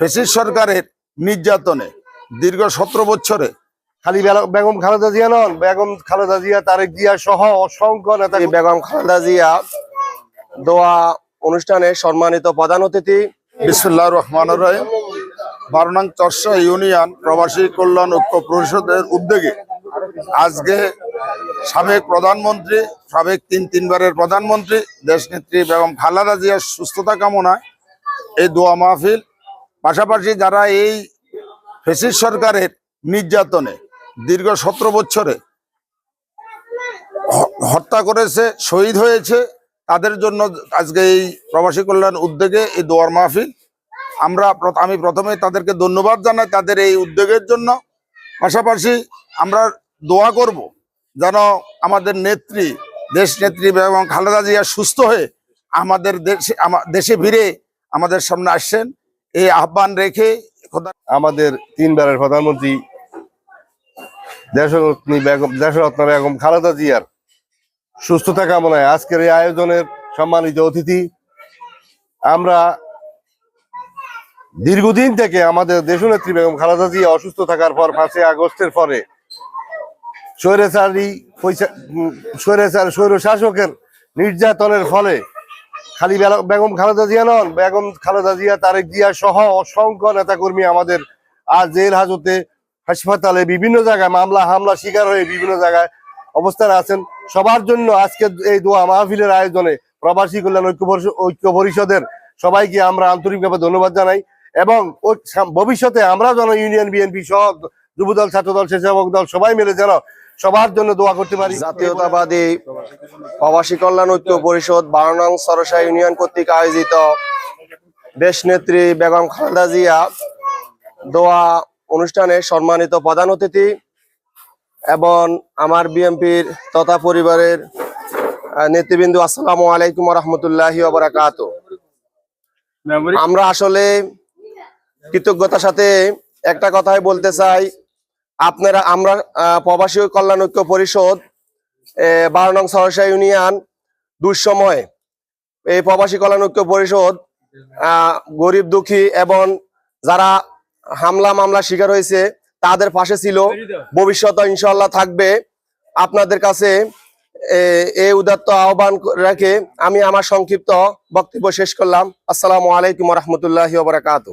ফেসিস সরকারের নির্যাতনে দীর্ঘ সতেরো বছরে খালি বেগম খালেদা জিয়া নন বেগম খালেদা জিয়া তারেক জিয়া সহ অসংখ্য নেতা বেগম খালেদা জিয়া দোয়া অনুষ্ঠানে সম্মানিত প্রধান অতিথি বিসমুল্লাহ রহমান রহিম। বারোনাং চর্ষা ইউনিয়ন প্রবাসী কল্যাণ ঐক্য পরিষদের উদ্যোগে আজকে সাবেক প্রধানমন্ত্রী সাবেক তিন তিনবারের প্রধানমন্ত্রী দেশনেত্রী বেগম খালেদা জিয়ার সুস্থতা কামনায় এই দোয়া মাহফিল পাশাপাশি যারা এই ফেসিস সরকারের নির্যাতনে দীর্ঘ সতেরো বছরে হত্যা করেছে, শহীদ হয়েছে, তাদের জন্য আজকে এই প্রবাসী কল্যাণ উদ্যোগে এই দোয়ার মাহফিল। আমরা আমি প্রথমে তাদেরকে ধন্যবাদ জানাই তাদের এই উদ্যোগের জন্য। পাশাপাশি আমরা দোয়া করব যেন আমাদের নেত্রী, দেশ নেত্রী এবং খালেদা জিয়া সুস্থ হয়ে আমাদের দেশে দেশে ফিরে আমাদের সামনে আসছেন এই আহ্বান রেখে আমাদের তিনবারের প্রধানমন্ত্রী দেশরত্নী বেগম দেশরত্ন বেগম খালেদা জিয়ার সুস্থতা কামনায় আজকের এই আয়োজনের সম্মানিত অতিথি। আমরা দীর্ঘদিন থেকে আমাদের দেশনেত্রী বেগম খালেদা জিয়া অসুস্থ থাকার পর পাঁচই আগস্টের পরে স্বৈরাচারী স্বৈরাচার স্বৈর শাসকের নির্যাতনের ফলে খালি বেগম খালেদা জিয়া নন, বেগম খালেদা জিয়া, তারেক জিয়া সহ অসংখ্য নেতাকর্মী আমাদের আজ জেল হাজতে, হাসপাতালে, বিভিন্ন জায়গায় মামলা হামলা শিকার হয়ে বিভিন্ন জায়গায় অবস্থানে আছেন। সবার জন্য আজকে এই দোয়া মাহফিলের আয়োজনে প্রবাসী কল্যাণ ঐক্য ঐক্য পরিষদের সবাইকে আমরা আন্তরিকভাবে ধন্যবাদ জানাই এবং ভবিষ্যতে আমরা যেন ইউনিয়ন, বিএনপি সহ যুবদল, ছাত্রদল, স্বেচ্ছাসেবক দল সবাই মিলে যেন সবার জন্য দোয়া করতে পারি। জাতীয়তাবাদী প্রবাসী কল্যাণ ঐক্য পরিষদ বারানং সরসা ইউনিয়ন কর্তৃক আয়োজিত দেশ নেত্রী বেগম খালেদা জিয়া দোয়া অনুষ্ঠানে সম্মানিত প্রধান অতিথি এবং আমার বিএনপির তথা পরিবারের আহ, নেতৃবৃন্দ আসসালামু আলাইকুম রহমতুল্লাহি বারাকাত আমরা আসলে কৃতজ্ঞতার সাথে একটা কথাই বলতে চাই। আপনারা, আমরা প্রবাসী কল্যাণ ঐক্য পরিষদ বারো নং সরসা ইউনিয়ন, দুঃসময় এই প্রবাসী কল্যাণ ঐক্য পরিষদ গরিব, দুঃখী এবং যারা হামলা, মামলা শিকার হয়েছে, তাদের পাশে ছিল। ভবিষ্যতে ইনশাল্লাহ থাকবে। আপনাদের কাছে এই উদাত্ত আহ্বান রেখে আমি আমার সংক্ষিপ্ত বক্তব্য শেষ করলাম। আসসালামু আলাইকুম রহমতুল্লাহ বারাকাত